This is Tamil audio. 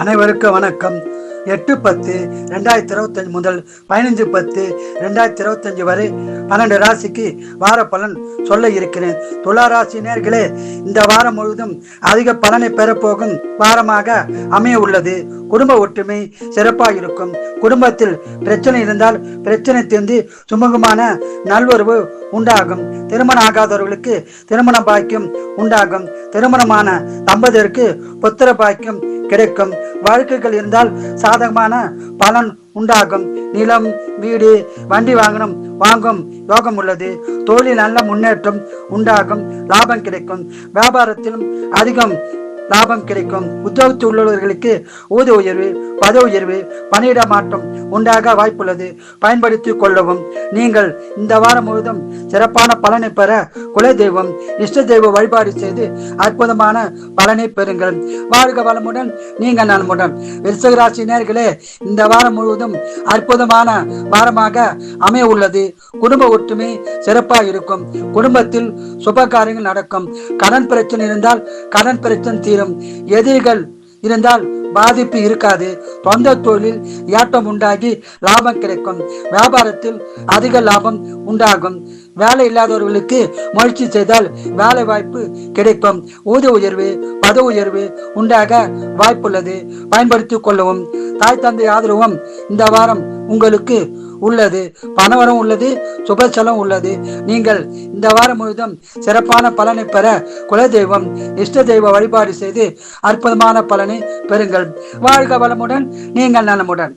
அனைவருக்கும் வணக்கம். எட்டு பத்து ரெண்டாயிரத்தி இருபத்தஞ்சு முதல் பதினஞ்சு பத்து ரெண்டாயிரத்தி இருபத்தஞ்சு வரை பன்னெண்டு ராசிக்கு வார பலன் சொல்ல இருக்கிறேன். துலா ராசி நேர்களே இந்த வாரம் முழுவதும் அதிக பலனை பெறப்போகும் வாரமாக அமைய உள்ளது. குடும்ப ஒற்றுமை சிறப்பாக இருக்கும். குடும்பத்தில் பிரச்சனை இருந்தால் பிரச்சனை தீர்ந்து சுமூகமான நல்வரவு உண்டாகும். திருமணம் ஆகாதவர்களுக்கு திருமண பாக்கியம் உண்டாகும். திருமணமான தம்பதியருக்கு புத்திர பாக்கியம் கிடைக்கும். வழக்குகள் இருந்தால் சாதகமான பலன் உண்டாகும். நிலம் வீடு வண்டி வாங்கணும் வாங்கும் யோகம் உள்ளது. தொழில் நல்ல முன்னேற்றம் உண்டாகும். லாபம் கிடைக்கும். வியாபாரத்திலும் அதிகம் லாபம் கிடைக்கும். உத்தியோகத்தில் உள்ளவர்களுக்கு ஊதிய உயர்வு பத உயர்வு பணியிட மாற்றம் உண்டாக வாய்ப்புள்ளது. பயன்படுத்தி கொள்ளவும். நீங்கள் இந்த வாரம் முழுவதும் சிறப்பான பலனை பெற குல தெய்வம் இஷ்ட தெய்வ வழிபாடு செய்து அற்புதமான பலனை பெறுங்கள். வாழ்க வளமுடன் நீங்கள் நலமுடன். விருச்சக ராசி நேர்களே இந்த வாரம் முழுவதும் அற்புதமான வாரமாக அமைய உள்ளது. குடும்ப ஒற்றுமை சிறப்பாக இருக்கும். குடும்பத்தில் சுப காரியங்கள் நடக்கும். கடன் பிரச்சனை இருந்தால் கடன் பிரச்சனை தீரும். எதிரிகள் இருந்தால் பாதிப்பு இருக்காது. சொந்த தொழில் ஏற்றம் உண்டாகி லாபம் கிடைக்கும். வியாபாரத்தில் அதிக லாபம் உண்டாகும். வேலை இல்லாதவர்களுக்கு முயற்சி செய்தால் வேலை வாய்ப்பு கிடைக்கும். ஊதிய உயர்வு பதவி உயர்வு உண்டாக வாய்ப்புள்ளது. பயன்படுத்திக் கொள்ளவும். தாய் தந்தை ஆதரவும் இந்த வாரம் உங்களுக்கு உள்ளது. பணவரம் உள்ளது சுபச்சலம் உள்ளது. நீங்கள் இந்த வாரம் முழுவதும் சிறப்பான பலனை பெற குலதெய்வம் இஷ்ட தெய்வ வழிபாடு செய்து அற்புதமான பலனை பெறுங்கள். வாழ்க வளமுடன் நீங்கள் நலமுடன்.